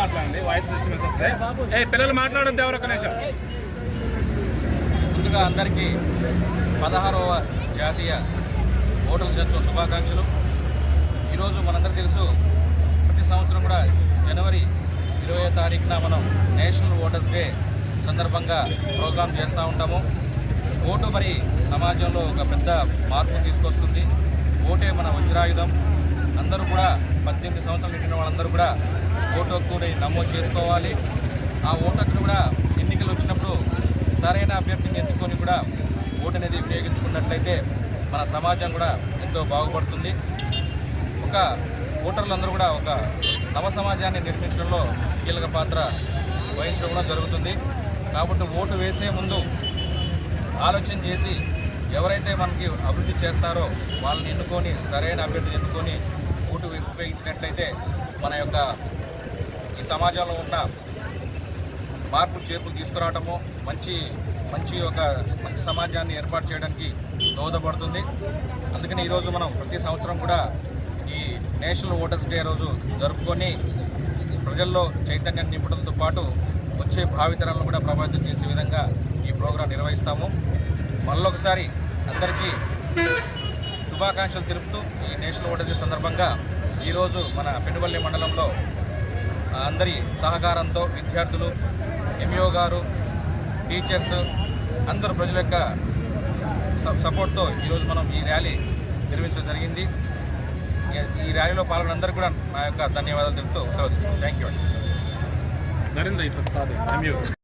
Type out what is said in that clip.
మాట్లాడండి ఏ పిల్లలు మాట్లాడద్దు ఎవరు ఒక నిమిషం. ముందుగా అందరికీ పదహారవ జాతీయ ఓటర్ల దినోత్సవ శుభాకాంక్షలు. ఈరోజు మనందరికీ తెలుసు ప్రతి సంవత్సరం కూడా జనవరి ఇరవై తారీఖున మనం నేషనల్ ఓటర్స్ డే సందర్భంగా ప్రోగ్రాం చేస్తూ ఉంటాము. ఓటు మరి సమాజంలో ఒక పెద్ద మార్పు తీసుకొస్తుంది. ఓటే మన వజ్రాయుధం. అందరూ కూడా పద్దెనిమిది సంవత్సరాలు నిండిన వాళ్ళందరూ కూడా ఓటు హక్కుని నమోదు చేసుకోవాలి. ఆ ఓటు హక్కును కూడా ఎన్నికలు వచ్చినప్పుడు సరైన అభ్యర్థిని ఎంచుకొని కూడా ఓటు అనేది వినియోగించుకున్నట్లయితే మన సమాజం కూడా ఎంతో బాగుపడుతుంది. ఒక ఓటర్లందరూ కూడా ఒక నవ సమాజాన్ని నిర్మించడంలో కీలక పాత్ర వహించడం కూడా జరుగుతుంది. కాబట్టి ఓటు వేసే ముందు ఆలోచన చేసి ఎవరైతే మనకి అభివృద్ధి చేస్తారో వాళ్ళని ఎన్నుకొని సరైన అభ్యర్థిని ఎన్నుకొని ఓటు ఉపయోగించినట్లయితే మన యొక్క సమాజంలో ఉన్న మార్పు చేర్పులు తీసుకురావటము మంచి మంచి ఒక మంచి సమాజాన్ని ఏర్పాటు చేయడానికి దోహదపడుతుంది. అందుకని ఈరోజు మనం ప్రతి సంవత్సరం కూడా ఈ నేషనల్ ఓటర్స్ డే రోజు జరుపుకొని ప్రజల్లో చైతన్యాన్ని నింపడంతో పాటు వచ్చే భావితరాలను కూడా ప్రభావితం చేసే విధంగా ఈ ప్రోగ్రాం నిర్వహిస్తాము. మళ్ళొకసారి అందరికీ శుభాకాంక్షలు తెలుపుతూ ఈ నేషనల్ ఓటర్స్ డే సందర్భంగా ఈరోజు మన పెనుబల్లి మండలంలో అందరి సహకారంతో విద్యార్థులు ఎంఈఓ గారు టీచర్స్ అందరు ప్రజల యొక్క స- సపోర్ట్తో ఈరోజు మనం ఈ ర్యాలీ నిర్వహించడం జరిగింది. ఈ- ర్యాలీలో పాల్గొన్న అందరికీ కూడా నా యొక్క ధన్యవాదాలు తెలుపుతూ సెలవు తీసుకుంటాను థ్యాంక్ యూ అండి. నరేంద్ర ఇట్లా